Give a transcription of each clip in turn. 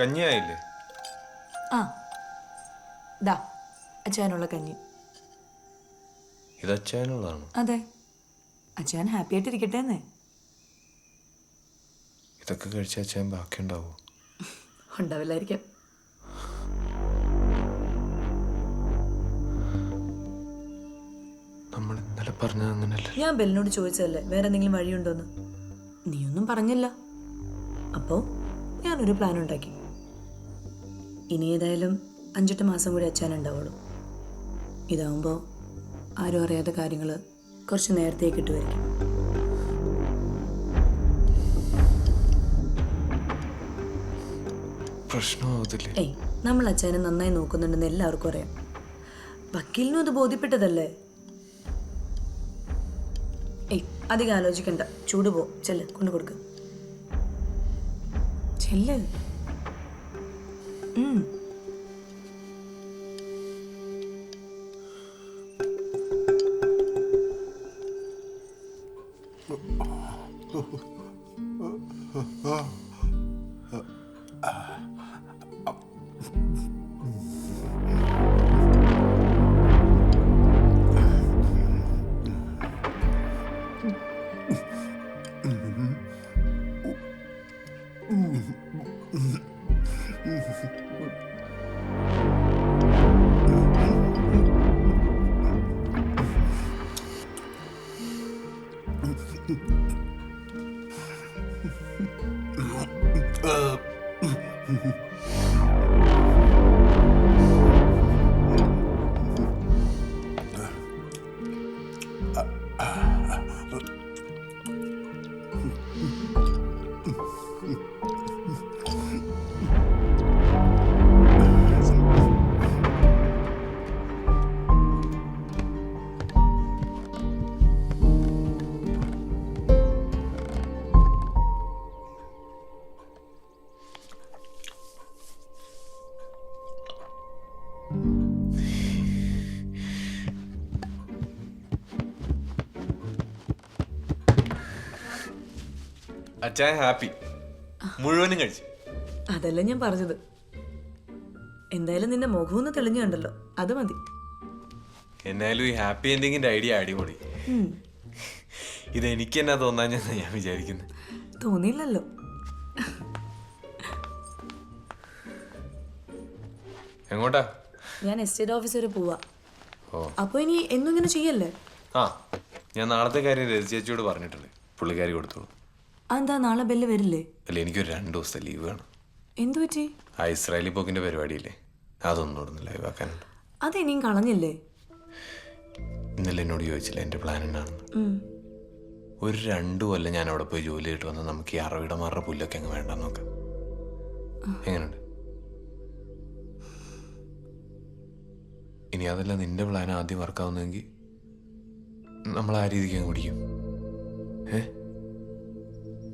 കഞ്ഞിയായില്ലേ ആ. ദാ അച്ചാനുള്ള കഞ്ഞി. ഇത് അച്ചായനുള്ളതാണ് അതെ. അച്ഛൻ ഹാപ്പി ആയിട്ടിരിക്കട്ടെ എന്നേ ഇതൊക്കെ കഴിച്ച അച്ചായൻ ബാക്കിയുണ്ടാവോ? ഉണ്ടാവില്ലായിരിക്കാം. നമ്മൾ ഇന്നലെ പറഞ്ഞത് അങ്ങനല്ല? ഞാൻ ബെല്ലിനോട് ചോദിച്ചതല്ലേ വേറെ എന്തെങ്കിലും വഴിയുണ്ടോന്ന്? നീയൊന്നും പറഞ്ഞില്ല. അപ്പോൾ ഞാനൊരു പ്ലാൻ ഉണ്ടാക്കി. ഇനി ഏതായാലും അഞ്ചെട്ട് മാസം കൂടി അച്ഛൻ ഉണ്ടാവുള്ളൂ. ഇതാവുമ്പോൾ ആരും അറിയാത്ത കാര്യങ്ങൾ കുറച്ച് നേരത്തെ കിട്ടുമായിരിക്കും പ്രശ്നമാവത്തില്ലേ? ഏയ് നമ്മൾ അച്ഛനെ നന്നായി നോക്കുന്നുണ്ടെന്ന് എല്ലാവർക്കും അറിയാം. വക്കീലിനും അത് ബോധ്യപ്പെട്ടതല്ലേ? ഏയ് അധികം ആലോചിക്കണ്ട. ചൂട് പോ. ചെല്ല് കൊണ്ടു കൊടുക്ക. ചെല്ല്. 嗯。啊 啊 ഉം. അച്ചായൻ ഹാപ്പി. മുഴുവനും കഴിച്ചു. അതല്ല ഞാൻ പറഞ്ഞത്. എന്തായാലും നിന്റെ മുഖമൊന്ന് തെളിഞ്ഞു കണ്ടല്ലോ അത് മതി. എന്നാലും ഈ ഹാപ്പി എൻഡിങ്ങിന്റെ ഐഡിയ അടിപൊളി. ഇത് എനിക്ക് എന്നാ തോന്നാഞ്ഞെന്ന് ഞാൻ വിചാരിക്കുന്നത് തോന്നിയില്ലല്ലോ. എങ്ങോട്ടാ? ഞാൻ എസ്റ്റേറ്റ് ഓഫീസ് വരെ പോവാ. ഓ. അപ്പോൾ ഇനി എന്നും ഇങ്ങനെ ചെയ്യല്ലേ? ആ ഞാൻ നാളത്തെ കാര്യം രജിച്ചോട് പറഞ്ഞിട്ടുണ്ട്. പുള്ളിക്കാരി കൊടുത്തോളൂ. അതെന്താ നാളെ ബെല്ല് വരില്ലേ? അല്ല എനിക്കൊരു രണ്ട് ദിവസത്തെ ലീവ് വേണം. എന്തു പറ്റി? ആ ഇസ്രായേലി പോക്കിന്റെ പരിപാടിയില്ലേ? അതൊന്നും ഇവിടെ ലൈവ് ആക്കാനുണ്ട്. അത് ഇനിയും കളഞ്ഞില്ലേ? ഇന്നലെ എന്നോട് ചോദിച്ചില്ല എന്റെ പ്ലാൻ എന്നാണെന്ന്? ഉം. ഒരു രണ്ടു കൊല്ലം ഞാൻ അവിടെ പോയി ജോലി ചെയ്തിട്ട് വന്നാൽ നമുക്ക് ഈ അറവിടമാരുടെ പുല്ലൊക്കെ അങ്ങ് വേണ്ടെന്ന് നോക്കാം. എങ്ങനെയുണ്ട്? ഇനി അതല്ല നിന്റെ പ്ലാൻ ആദ്യം വർക്കാവുന്നെങ്കിൽ നമ്മൾ ആ രീതിക്ക് അങ്ങ് പിടിക്കും. ഏ?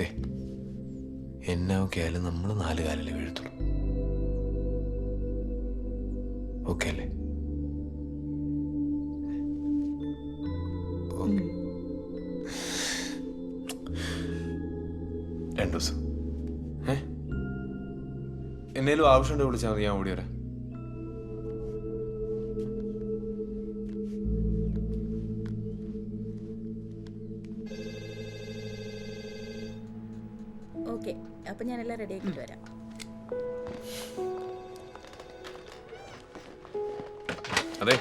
ദേ എന്നാവൊക്കെ ആയാലും നമ്മൾ നാല് കാലിൽ വീഴത്തുള്ളൂ. ഓക്കെ അല്ലേ? രണ്ടു ദിവസം. ഏ? എന്നേലും ആവശ്യമുണ്ടെങ്കിൽ വിളിച്ചാൽ മതി ഞാൻ ഓടി വരാം. ഓക്കെ അപ്പം ഞാനെല്ലാം റെഡി ആക്കിയിട്ട് വരാം. അതെ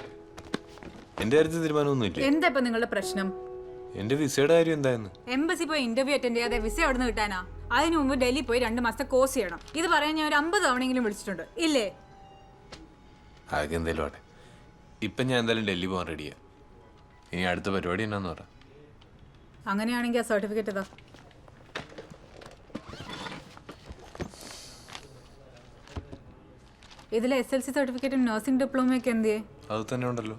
എന്റെ കാര്യത്തിൽ തീരുമാനമൊന്നുമില്ല എന്താ ഇപ്പൊ നിങ്ങളുടെ പ്രശ്നം? എന്റെ വിസയുടെ കാര്യം എന്തായെന്ന്? എംബസി പോയി ഇന്റർവ്യൂ അറ്റൻഡ് ചെയ്യാതെ വിസ എവിടെ നിന്ന് കിട്ടാനാ? അതിനു മുമ്പ് ഡൽഹി പോയി രണ്ട് മാസത്തെ കോഴ്സ് ചെയ്യണം. ഇത് പറയാൻ ഞാൻ ഒരു അമ്പത് തവണയെങ്കിലും വിളിച്ചിട്ടുണ്ട്. ഇല്ലേ? അതൊക്കെ എന്തേലും ആട്ടെ ഇപ്പം ഞാൻ എന്തായാലും ഡൽഹി പോകാൻ റെഡിയാ ഇനി അടുത്ത പരിപാടി എന്നാന്ന് പറ. അങ്ങനെയാണെങ്കിൽ ആ സർട്ടിഫിക്കറ്റ് ഇതാ. ഇതിലെ എസ് എൽ സി സർട്ടിഫിക്കറ്റും നഴ്സിംഗ് ഡിപ്ലോമയൊക്കെ എന്ത് അത് തന്നെ ഉണ്ടല്ലോ?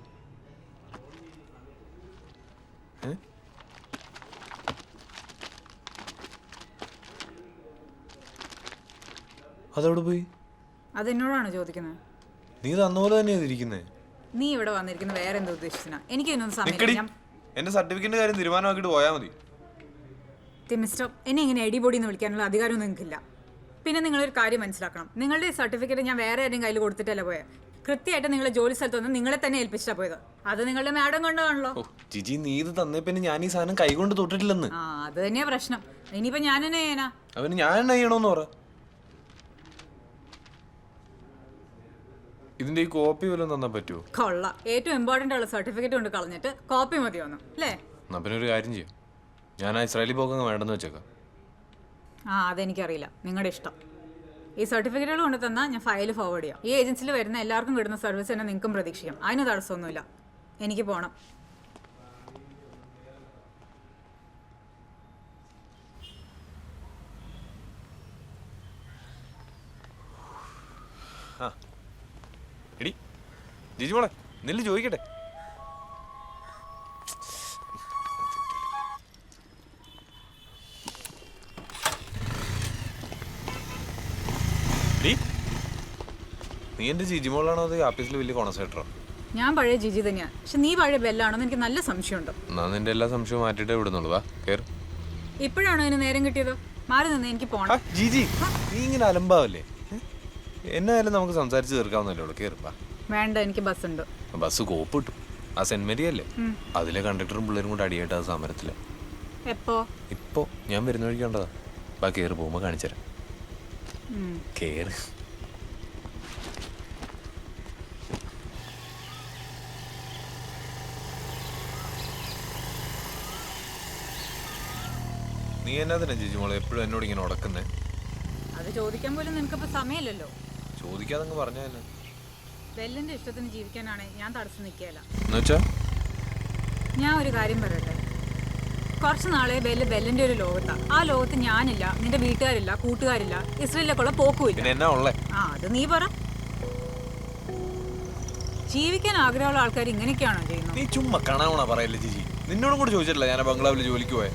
അതവിടെ പോയി? അത് എന്നോടാണ് ചോദിക്കുന്നത്. നീ തന്ന തന്നെ ഇരിക്കുന്നേ. നീ ഇവിടെ വന്നിരിക്കുന്നത് വേറെ എന്തോ ഉദ്ദേശിച്ചാ എനിക്ക് ഇതിനൊന്നും നിക്കടി. ഞാൻ എന്റെ സർട്ടിഫിക്കറ്റിന്റെ കാര്യം തീരുമാനമാക്കിയിട്ട് പോയാ മതി. മിസ്റ്റർ എന്നെ ഇങ്ങനെ എടിപൊടി എന്ന് വിളിക്കാനുള്ള അധികാരമൊന്നും നിങ്ങൾക്കില്ല. പിന്നെ നിങ്ങളൊരു കാര്യം മനസ്സിലാക്കണം. നിങ്ങളുടെ സർട്ടിഫിക്കറ്റ് ഞാൻ വേറെ ആരുടെയും കയ്യിൽ കൊടുത്തിട്ടല്ല പോയത് കൃത്യമായിട്ട് നിങ്ങളെ ജോലി സ്ഥലത്ത് വന്ന് നിങ്ങളെ തന്നെ ഏൽപ്പിച്ചാ പോയത്. അത് നിങ്ങളുടെ മാഡം കൊണ്ടാണല്ലോ. ജിജി നീ ഇത് തന്നേ പിന്നെ ഞാൻ ഈ സാധനം കൈകൊണ്ട് തൊട്ടിട്ടില്ലെന്ന്. ആ അത് തന്നെയാ പ്രശ്നം. ഇനിയിപ്പോ ഞാൻ തന്നെ ചെയ്യാനാ അവന് ഞാൻ എന്നാ ചെയ്യണോന്ന് പറ. ഇതിന്റെ ഈ കോപ്പി വല്ലതും തന്നാ പറ്റുമോ കൊള്ള. ഏറ്റവും ഇമ്പോർട്ടന്റ് ഉള്ള സർട്ടിഫിക്കറ്റ് കൊണ്ട് കളഞ്ഞിട്ട് കോപ്പി മതി വന്നു അല്ലേ? എന്നാ പിന്നെ ഒരു കാര്യം ചെയ്യും. ഞാൻ ആ ഇസ്രായേലി പോകങ്ങ് വേണ്ടെന്ന് വെച്ചേക്കാം. ആ അതെനിക്കറിയില്ല. നിങ്ങളുടെ ഇഷ്ടം. ഈ സർട്ടിഫിക്കറ്റുകൾ കൊണ്ട് തന്നാൽ ഞാൻ ഫയൽ ഫോർവേഡ് ചെയ്യാം. ഈ ഏജൻസിയിൽ വരുന്ന എല്ലാവർക്കും കിട്ടുന്ന സർവീസ് തന്നെ നിങ്ങൾക്കും പ്രതീക്ഷിക്കാം. അതിന് തടസ്സമൊന്നുമില്ല. എനിക്ക് പോകണം എടി മോളെ നെല്ല് ചോദിക്കട്ടെ. നീ എന്റെ ജിജി മോളാണോ അത് ആപ്പീസിൽ വലിയ കോൺസെൻട്രോ? ഞാൻ പഴയ ജിജി തന്നെയാണ് പക്ഷെ നീ പഴയ ബെല്ലാണെന്ന് എനിക്ക് നല്ല സംശയമുണ്ട്. എന്നാ നിന്റെ എല്ലാ സംശയവും മാറ്റിട്ടേ വിടുന്നുള്ളൂ. വാ കേറ്. ഇപ്പോഴാണോ അതിന് നേരം കിട്ടിയത്? മാറി നിന്ന് എനിക്ക് പോണം. ജിജി നീ ഇങ്ങനെ അലമ്പാവല്ലേ? എന്നായാലും നമുക്ക് സംസാരിച്ച് തീർക്കാവുന്നല്ലേ ഉള്ളൂ. കേറ് വാ. വേണ്ട എനിക്ക് ബസ് ഉണ്ട് ബസ് കോപ്പ് കിട്ടും ആ സെന്റ് മേരി അല്ലേ അതിലെ കണ്ടക്ടറും പിള്ളേരും കൂടെ അടിയായിട്ട് ആ സമരത്തിൽ. എപ്പോ? ഇപ്പോ ഞാൻ വരുന്ന വഴിക്ക് കണ്ടതാ. ബാ കേറി പോകുമ്പോ കാണിച്ചുതരാം. കേറ്. നീ എന്നാ ചേച്ചി മോളെ എപ്പോഴും എന്നോട് ഇങ്ങനെ ഉടക്കുന്നേ? അത് ചോദിക്കാൻ പോലും നിനക്കിപ്പോ സമയമില്ലല്ലോ. ചോദിക്കാതെ അങ്ങ് പറഞ്ഞ തന്നെ ബെല്ലിന്റെ ഇഷ്ടത്തിന് ജീവിക്കാനാണ് ഞാൻ തടസ്സം നിൽക്കുകയല്ല. എന്നുവെച്ചാ ഞാൻ ഒരു കാര്യം പറയട്ടെ? കുറച്ച് നാളെ ബെല്ല് ബെല്ലിന്റെ ഒരു ലോകത്താ. ആ ലോകത്ത് ഞാനില്ല നിന്റെ വീട്ടുകാരില്ല കൂട്ടുകാരില്ല ഇസ്രയേലിലേക്കുള്ള പോക്കുമില്ല. പിന്നെ എന്നാ ഉള്ളേ? ആ അത് നീ പറ. ജീവിക്കാൻ ആഗ്രഹമുള്ള ആൾക്കാർ ഇങ്ങനെയൊക്കെയാണോ ചെയ്യുന്നത്? നീ ചുമ്മാ കണാവണ പറയല്ലേ ചേച്ചി? നിന്നോടും കൂടെ ചോദിച്ചിട്ടില്ല ഞാൻ ബംഗ്ലാവിൽ ജോലിക്ക് പോയെ.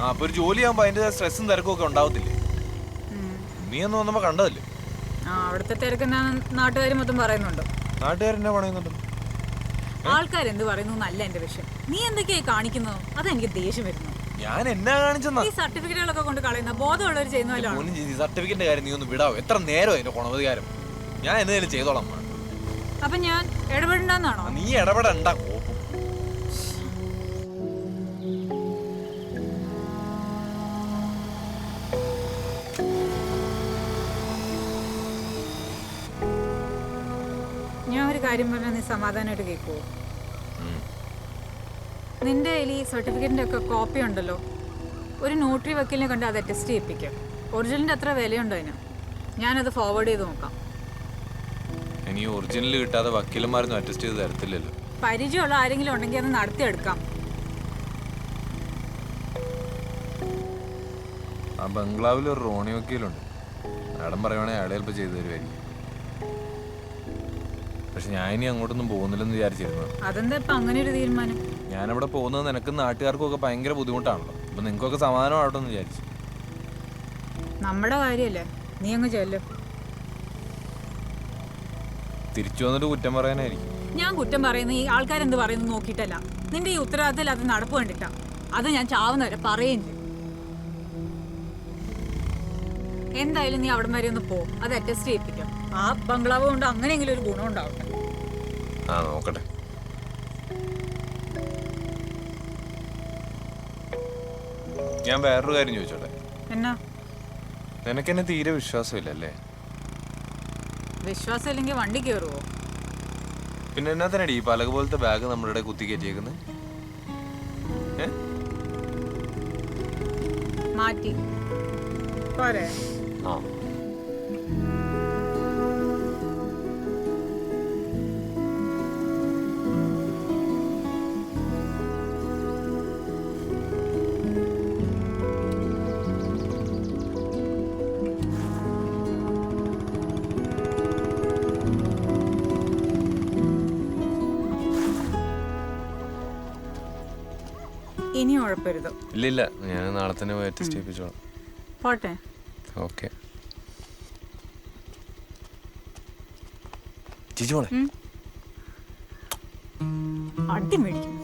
ആ അപ്പൊ ഒരു ജോലിയാകുമ്പോ അതിന്റെ സ്ട്രെസ്സും തിരക്കും ഒക്കെ ഉണ്ടാവത്തില്ലേ? നീ ഒന്ന് വന്നപ്പോ കണ്ടതല്ലേ? ആ അവിടുത്തെ തിരക്കുന്ന നാട്ടുകാർ മൊത്തം പറയുന്നുണ്ട്. നാട്ടുകാരെന്നെ ആൾക്കാർ ആൾക്കാരെന്ത് പറയുന്നു എന്നല്ല എന്റെ വിഷയം. നീ എന്തൊക്കെയായി കാണിക്കുന്നത് അതെനിക്ക് ദേഷ്യം വരുന്നു. ഞാൻ എന്നാ കാണിച്ചെന്നാ? ഈ സർട്ടിഫിക്കറ്റുകളൊക്കെ കൊണ്ട് കളയുന്ന ബോധമുള്ളവർ ചെയ്യുന്നല്ലോ സർട്ടിഫിക്കറ്റിന്റെ കാര്യം നീ ഒന്ന് വിടാവോ? എത്ര നേരം എന്റെ ഗുണവധികാരം ഞാൻ എന്തെങ്കിലും ചെയ്തോളാം. അപ്പൊ ഞാൻ ഇടപെടണ്ടെന്നാണോ? നീ ഇടപെടണ്ട. കാര്യം പറഞ്ഞാൽ നീ സമാധാനമായിട്ട് കേൾക്കുമോ നിന്റെ കയ്യിൽ ഈ സർട്ടിഫിക്കറ്റിന്റെ ഒക്കെ കോപ്പി ഉണ്ടല്ലോ. ഒരു നോട്ടറി വക്കീലിനെ കണ്ട് അത് അറ്റസ്റ്റ് ചെയ്യിപ്പിക്കുക ഒറിജിനലിന്റെ അത്ര വിലയുണ്ടോ അതിന്? ഞാനത് ഫോർവേഡ് ചെയ്ത് നോക്കാം. ഇനി ഒറിജിനൽ കിട്ടാതെ വക്കീലന്മാരൊന്നും അറ്റസ്റ്റ് ചെയ്ത് തരത്തില്ലല്ലോ. പരിചയമുള്ള ആരെങ്കിലും ഉണ്ടെങ്കിൽ അത് നടത്തിയെടുക്കാം. ആ ബംഗ്ലാവിൽ ഒരു റോണി വക്കീലുണ്ട്. മാഡം പറയുവാണെങ്കിൽ അയാളെ ചിലപ്പോൾ ചെയ്തു തരുമായിരിക്കും പക്ഷെ ഞാൻ ഇനി അങ്ങോട്ടൊന്നും പോകുന്നില്ലെന്ന് വിചാരിച്ചിരുന്നു. അതെന്താ ഇപ്പൊ അങ്ങനെ ഒരു തീരുമാനം? ഞാനവിടെ പോകുന്നത് നിനക്കും നാട്ടുകാർക്കും ഒക്കെ ഭയങ്കര ബുദ്ധിമുട്ടാണല്ലോ. അപ്പൊ നിങ്ങൾക്കൊക്കെ സമാധാനമാവട്ടെ എന്ന് വിചാരിച്ചു. നമ്മുടെ കാര്യല്ലേ? നീ അങ്ങ് ചെല്ലും. തിരിച്ചു വന്നിട്ട് കുറ്റം പറയാനായിരിക്കും. ഞാൻ കുറ്റം പറയുന്ന ഈ ആൾക്കാരെന്ത് പറയുന്നു നോക്കിയിട്ടല്ല. നിന്റെ ഈ ഉത്തരവാദിത്തത്തിൽ അത് നടപ്പ് കണ്ടിട്ടാ. അത് ഞാൻ ചാവുന്നവരെ പറയുകയും ചെയ്യും. എന്തായാലും നീ അവിടം വരെ ഒന്ന് പോ. അത് അറ്റസ്റ്റ് ചെയ്യിപ്പിക്കാം. ആ ബംഗ്ലാവ് കൊണ്ട് അങ്ങനെയെങ്കിലും ഒരു ഗുണം ഉണ്ടാവട്ടെ. ആ നോക്കട്ടെ. ഞാൻ വേറൊരു കാര്യം ചോദിച്ചോട്ടെ? എന്നാ? നിനക്കെന്നെ തീരെ വിശ്വാസമില്ലല്ലേ? വിശ്വാസം ഇല്ലെങ്കിൽ വണ്ടി കയറുവോ പിന്നെ എന്നാ തന്നെ ഈ പലക പോലത്തെ ബാഗ് നമ്മളുടെ കുത്തി കയറ്റിയേക്കുന്നത് മാറ്റി. പോരെ. ആ. ഇനി ഉഴപ്പരുത്. ഇല്ലില്ല ഇല്ല ഞാൻ നാളെ തന്നെ പോയി ടെസ്റ്റ് ചെയ്യിപ്പിച്ചോളാം. പോട്ടെ. ഓക്കെ. ചേച്ചി മോളെ. അടി മേടിക്കും